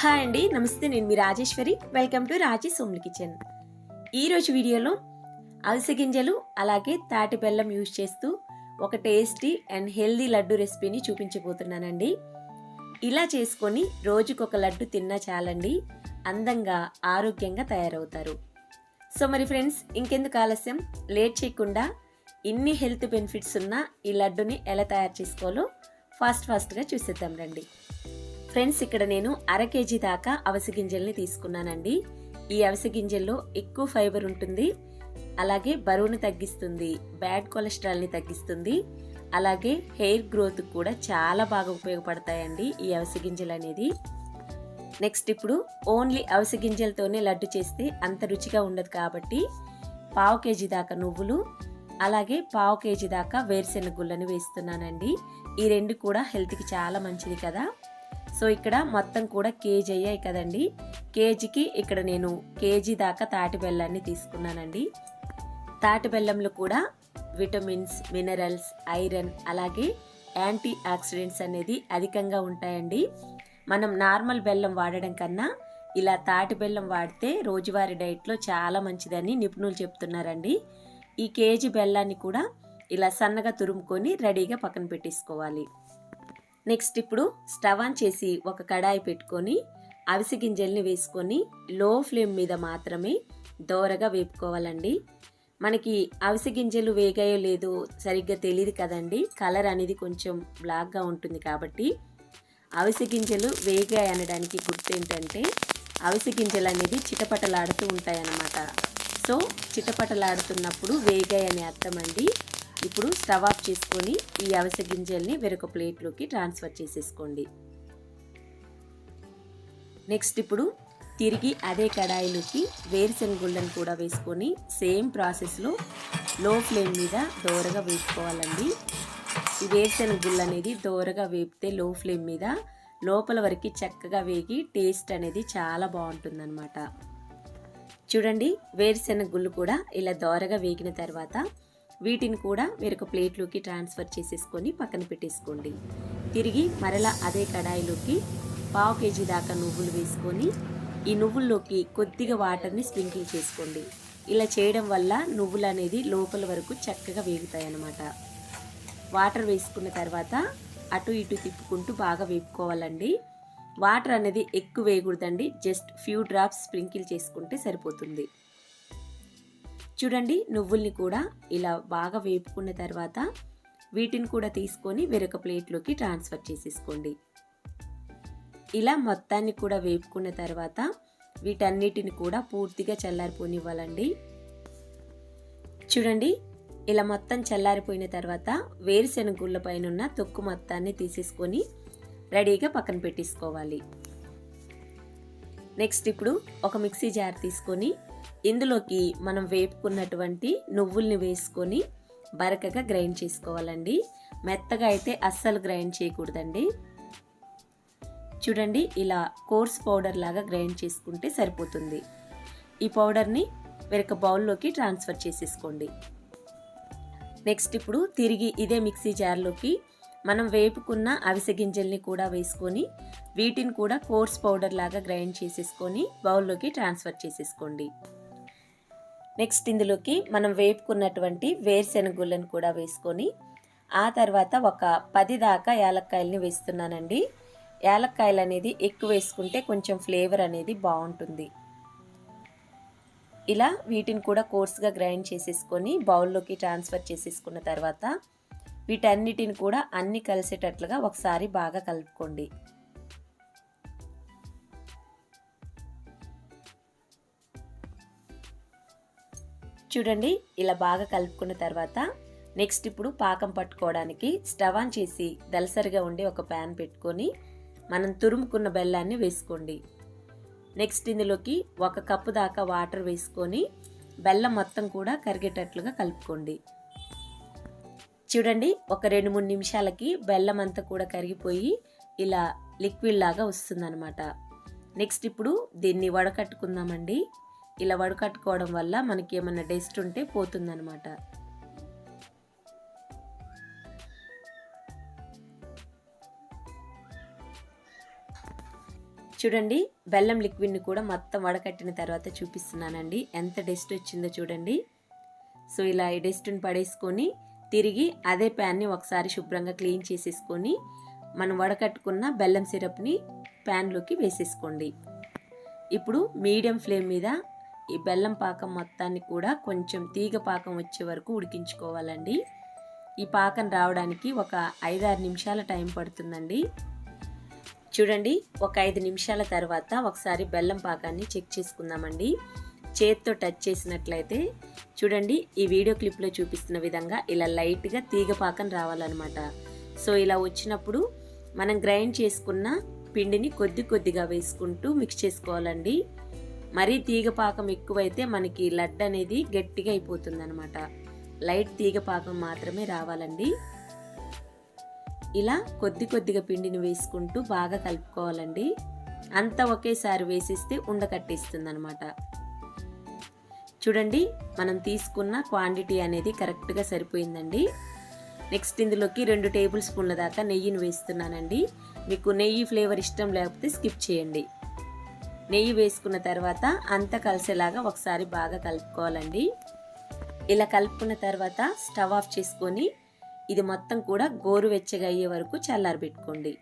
Hi అండి నమస్తే నేను మీ రాజేశ్వరి. వెల్కమ్ టు రాజీ సోమ్లి కిచెన్ ఈరోజు వీడియోలో అలసి గింజలు అలాగే తాటి బెల్లం యూజ్ చేస్తూ ఒక టేస్టీ అండ్ హెల్దీ లడ్డు రెసిపీని చూపించబోతున్నానండి. ఇలా చేసుకొని రోజుకొక లడ్డు తిన్నా చాలండి అందంగా ఆరోగ్యంగా తయారవుతారు. సో మరి ఫ్రెండ్స్ ఇంకెందుకు ఆలస్యం? లేట్ చేయకుండా ఇన్ని హెల్త్ బెనిఫిట్స్ ఉన్న ఈ లడ్డుని ఎలా తయారు చేసుకోవాలో ఫాస్ట్ ఫాస్ట్గా చూసేద్దాం రండి. ఫ్రెండ్స్ ఇక్కడ నేను అర కేజీ దాకా అవిసె గింజల్ని తీసుకున్నానండి. ఈ అవిసె గింజల్లో ఎక్కువ ఫైబర్ ఉంటుంది. అలాగే బరువును తగ్గిస్తుంది బ్యాడ్ కొలెస్ట్రాల్ని తగ్గిస్తుంది. అలాగే హెయిర్ గ్రోత్ కూడా చాలా బాగా ఉపయోగపడతాయండి ఈ అవిసె గింజలు అనేది. నెక్స్ట్ ఇప్పుడు ఓన్లీ అవిసె గింజలతోనే లడ్డు చేస్తే అంత రుచిగా ఉండదు కాబట్టి పావు కేజీ దాకా నువ్వులు అలాగే పావు కేజీ దాకా వేరుశెనగ గుళ్ళని వేస్తున్నానండి. ఈ రెండు కూడా హెల్త్కి చాలా మంచిది కదా. సో ఇక్కడ మొత్తం కూడా కేజీ అయ్యాయి కదండి. కేజీకి ఇక్కడ నేను కేజీ దాకా తాటి బెల్లాన్ని తీసుకున్నానండి. తాటి బెల్లంలో కూడా విటమిన్స్ మినరల్స్ ఐరన్ అలాగే యాంటీ ఆక్సిడెంట్స్ అనేది అధికంగా ఉంటాయండి. మనం నార్మల్ బెల్లం వాడడం కన్నా ఇలా తాటి బెల్లం వాడితే రోజువారీ డైట్లో చాలా మంచిదని నిపుణులు చెప్తున్నారండి. ఈ కేజీ బెల్లాన్ని కూడా ఇలా సన్నగా తురుముకొని రెడీగా పక్కన పెట్టేసుకోవాలి. నెక్స్ట్ ఇప్పుడు స్టవ్ ఆన్ చేసి ఒక కడాయి పెట్టుకొని అవిసె గింజల్ని వేసుకొని లో ఫ్లేమ్ మీద మాత్రమే దోరగా వేపుకోవాలండి. మనకి అవిసె గింజలు వేగాయో లేదో సరిగ్గా తెలియదు కదండి. కలర్ అనేది కొంచెం బ్లాక్గా ఉంటుంది కాబట్టి అవిసె గింజలు వేగాయి అనడానికి గుర్తు ఏంటంటే అవిసె గింజలు అనేది చిటపటలాడుతూ ఉంటాయన్నమాట. సో చిటపటలాడుతున్నప్పుడు వేగాయి అనే అర్థం అండి ఇప్పుడు స్టవ్ ఆఫ్ చేసుకొని ఈ అవిసె గింజల్ని వేరొక ప్లేట్లోకి ట్రాన్స్ఫర్ చేసేసుకోండి. నెక్స్ట్ ఇప్పుడు తిరిగి అదే కడాయిలోకి వేరుశెనగ గుళ్ళను కూడా వేసుకొని సేమ్ ప్రాసెస్లో లో ఫ్లేమ్ మీద దోరగా వేసుకోవాలండి ఈ వేరుశెనగ గుళ్ళు అనేది దోరగా వేపితే లో ఫ్లేమ్ మీద లోపల వరకు చక్కగా వేగి టేస్ట్ అనేది చాలా బాగుంటుందన్నమాట. చూడండి వేరుశెనగ గుళ్ళు కూడా ఇలా దోరగా వేగిన తర్వాత వీటిని కూడా వేరొక ప్లేట్లోకి ట్రాన్స్ఫర్ చేసేసుకొని పక్కన పెట్టేసుకోండి. తిరిగి మరలా అదే కడాయిలోకి పావు కేజీ దాకా నువ్వులు వేసుకొని ఈ నువ్వుల్లోకి కొద్దిగా వాటర్ని స్ప్రింకిల్ చేసుకోండి. ఇలా చేయడం వల్ల నువ్వులు అనేది లోపల వరకు చక్కగా వేగుతాయి అన్నమాట వాటర్ వేసుకున్న తర్వాత అటు ఇటు తిప్పుకుంటూ బాగా వేపుకోవాలండి. వాటర్ అనేది ఎక్కువ వేయకూడదండి. జస్ట్ ఫ్యూ డ్రాప్స్ స్ప్రింకిల్ చేసుకుంటే సరిపోతుంది. చూడండి నువ్వుల్ని కూడా ఇలా బాగా వేపుకున్న తర్వాత వీటిని కూడా తీసుకొని వేరొక ప్లేట్లోకి ట్రాన్స్ఫర్ చేసేసుకోండి. ఇలా మొత్తాన్ని కూడా వేపుకున్న తర్వాత వీటన్నిటిని కూడా పూర్తిగా చల్లారిపోనివ్వాలండి. చూడండి ఇలా మొత్తం చల్లారిపోయిన తర్వాత వేరుశెనగ గుళ్ళ పైన ఉన్న తొక్కు మొత్తాన్ని తీసేసుకొని రెడీగా పక్కన పెట్టేసుకోవాలి. నెక్స్ట్ ఇప్పుడు ఒక మిక్సీ జార్ తీసుకొని ఇందులోకి మనం వేపుకున్నటువంటి నువ్వుల్ని వేసుకొని బరకగా గ్రైండ్ చేసుకోవాలండి. మెత్తగా అయితే అస్సలు గ్రైండ్ చేయకూడదండి. చూడండి ఇలా కోర్స్ పౌడర్ లాగా గ్రైండ్ చేసుకుంటే సరిపోతుంది. ఈ పౌడర్ని వేరొక బౌల్లోకి ట్రాన్స్ఫర్ చేసేసుకోండి. నెక్స్ట్ ఇప్పుడు తిరిగి ఇదే మిక్సీ జార్లోకి మనం వేపుకున్న అవిసె గింజల్ని కూడా వేసుకొని వీటిని కూడా కోర్స్ పౌడర్ లాగా గ్రైండ్ చేసేసుకొని బౌల్లోకి ట్రాన్స్ఫర్ చేసేసుకోండి. నెక్స్ట్ ఇందులోకి మనం వేపుకున్నటువంటి వేరుశెనగుళ్ళను కూడా వేసుకొని ఆ తర్వాత ఒక పది దాకా యాలక్కాయలని వేస్తున్నానండి. యాలక్కాయలు అనేది ఎక్కువ వేసుకుంటే కొంచెం ఫ్లేవర్ అనేది బాగుంటుంది. ఇలా వీటిని కూడా కోర్స్గా గ్రైండ్ చేసేసుకొని బౌల్లోకి ట్రాన్స్ఫర్ చేసేసుకున్న తర్వాత వీటన్నిటిని కూడా అన్ని కలిసేటట్లుగా ఒకసారి బాగా కలుపుకోండి. చూడండి ఇలా బాగా కలుపుకున్న తర్వాత నెక్స్ట్ ఇప్పుడు పాకం పట్టుకోవడానికి స్టవ్ ఆన్ చేసి దలసరిగా ఉండి ఒక ప్యాన్ పెట్టుకొని మనం తురుముకున్న బెల్లాన్ని వేసుకోండి. నెక్స్ట్ ఇందులోకి ఒక కప్పు దాకా వాటర్ వేసుకొని బెల్లం మొత్తం కూడా కరిగేటట్లుగా కలుపుకోండి. చూడండి ఒక రెండు మూడు నిమిషాలకి బెల్లం అంతా కూడా కరిగిపోయి ఇలా లిక్విడ్ లాగా వస్తుందన్నమాట. నెక్స్ట్ ఇప్పుడు దీన్ని వడకట్టుకుందామండి. ఇలా వడకట్టుకోవడం వల్ల మనకి ఏమైనా డస్ట్ ఉంటే పోతుందన్నమాట. చూడండి బెల్లం లిక్విడ్ని కూడా మొత్తం వడకట్టిన తర్వాత చూపిస్తున్నానండి. ఎంత డస్ట్ వచ్చిందో చూడండి. సో ఇలా ఈ డస్ట్ని పడేసుకొని తిరిగి అదే ప్యాన్ని ఒకసారి శుభ్రంగా క్లీన్ చేసేసుకొని మనం వడకట్టుకున్న బెల్లం సిరప్ని ప్యాన్లోకి వేసేసుకోండి. ఇప్పుడు మీడియం ఫ్లేమ్ మీద ఈ బెల్లం పాకం మొత్తాన్ని కూడా కొంచెం తీగ పాకం వచ్చే వరకు ఉడికించుకోవాలండి. ఈ పాకం రావడానికి ఒక ఐదారు నిమిషాల టైం పడుతుందండి. చూడండి ఒక ఐదు నిమిషాల తర్వాత ఒకసారి బెల్లం పాకాన్ని చెక్ చేసుకుందామండి. చేత్తో టచ్ చేసినట్లయితే చూడండి ఈ వీడియో క్లిప్లో చూపిస్తున్న విధంగా ఇలా లైట్గా తీగ పాకం రావాలన్నమాట. సో ఇలా వచ్చినప్పుడు మనం గ్రైండ్ చేసుకున్న పిండిని కొద్ది కొద్దిగా వేసుకుంటూ మిక్స్ చేసుకోవాలండి. మరీ తీగ పాకం ఎక్కువైతే మనకి లడ్డు అనేది గట్టిగా అయిపోతుంది అనమాట లైట్ తీగ పాకం మాత్రమే రావాలండి. ఇలా కొద్ది కొద్దిగా పిండిని వేసుకుంటూ బాగా కలుపుకోవాలండి. అంతా ఒకేసారి వేసిస్తే ఉండకట్టేస్తుంది అనమాట చూడండి మనం తీసుకున్న క్వాంటిటీ అనేది కరెక్ట్గా సరిపోయిందండి. నెక్స్ట్ ఇందులోకి రెండు టేబుల్ స్పూన్ల దాకా నెయ్యిని వేస్తున్నానండి. మీకు నెయ్యి ఫ్లేవర్ ఇష్టం లేకపోతే స్కిప్ చేయండి. నెయ్యి వేసుకున్న తర్వాత అంతా కలిసేలాగా ఒకసారి బాగా కలుపుకోవాలండి. ఇలా కలుపుకున్న తర్వాత స్టవ్ ఆఫ్ చేసుకొని ఇది మొత్తం కూడా గోరువెచ్చగా అయ్యే వరకు చల్లారబెట్టుకోండి.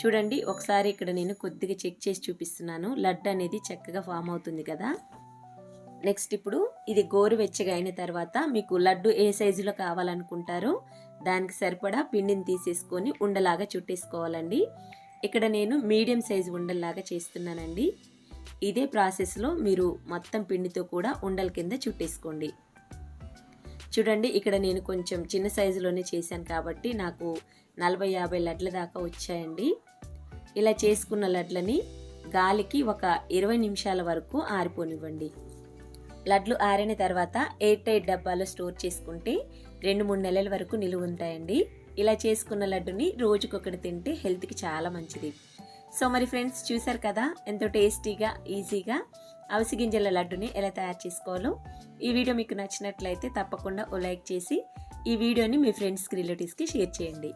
చూడండి ఒకసారి ఇక్కడ నేను కొద్దిగా చెక్ చేసి చూపిస్తున్నాను. లడ్డు అనేది చక్కగా ఫామ్ అవుతుంది కదా. నెక్స్ట్ ఇప్పుడు ఇది గోరువెచ్చగా అయిన తర్వాత మీకు లడ్డు ఏ సైజులో కావాలనుకుంటారో దానికి సరిపడా పిండిని తీసేసుకొని ఉండలాగా చుట్టేసుకోవాలండి. ఇక్కడ నేను మీడియం సైజు ఉండల్లాగా చేస్తున్నానండి. ఇదే ప్రాసెస్లో మీరు మొత్తం పిండితో కూడా ఉండల కింద చుట్టేసుకోండి. చూడండి ఇక్కడ నేను కొంచెం చిన్న సైజులోనే చేశాను కాబట్టి నాకు నలభై యాభై లడ్ల దాకా వచ్చాయండి. ఇలా చేసుకున్న లడ్లని గాలికి ఒక ఇరవై నిమిషాల వరకు ఆరిపోనివ్వండి. లడ్లు ఆరిన తర్వాత ఎయిర్ టైట్ డబ్బాలో స్టోర్ చేసుకుంటే రెండు మూడు నెలల వరకు నిలువ ఉంటాయండి. ఇలా చేసుకున్న లడ్డుని రోజుకొకటి తింటే హెల్త్కి చాలా మంచిది. సో మరి ఫ్రెండ్స్ చూసారు కదా ఎంతో టేస్టీగా ఈజీగా అవిసి గింజల లడ్డుని ఎలా తయారు చేసుకోవాలో. ఈ వీడియో మీకు నచ్చినట్లయితే తప్పకుండా ఓ లైక్ చేసి ఈ వీడియోని మీ ఫ్రెండ్స్కి రిలేటివ్స్కి షేర్ చేయండి.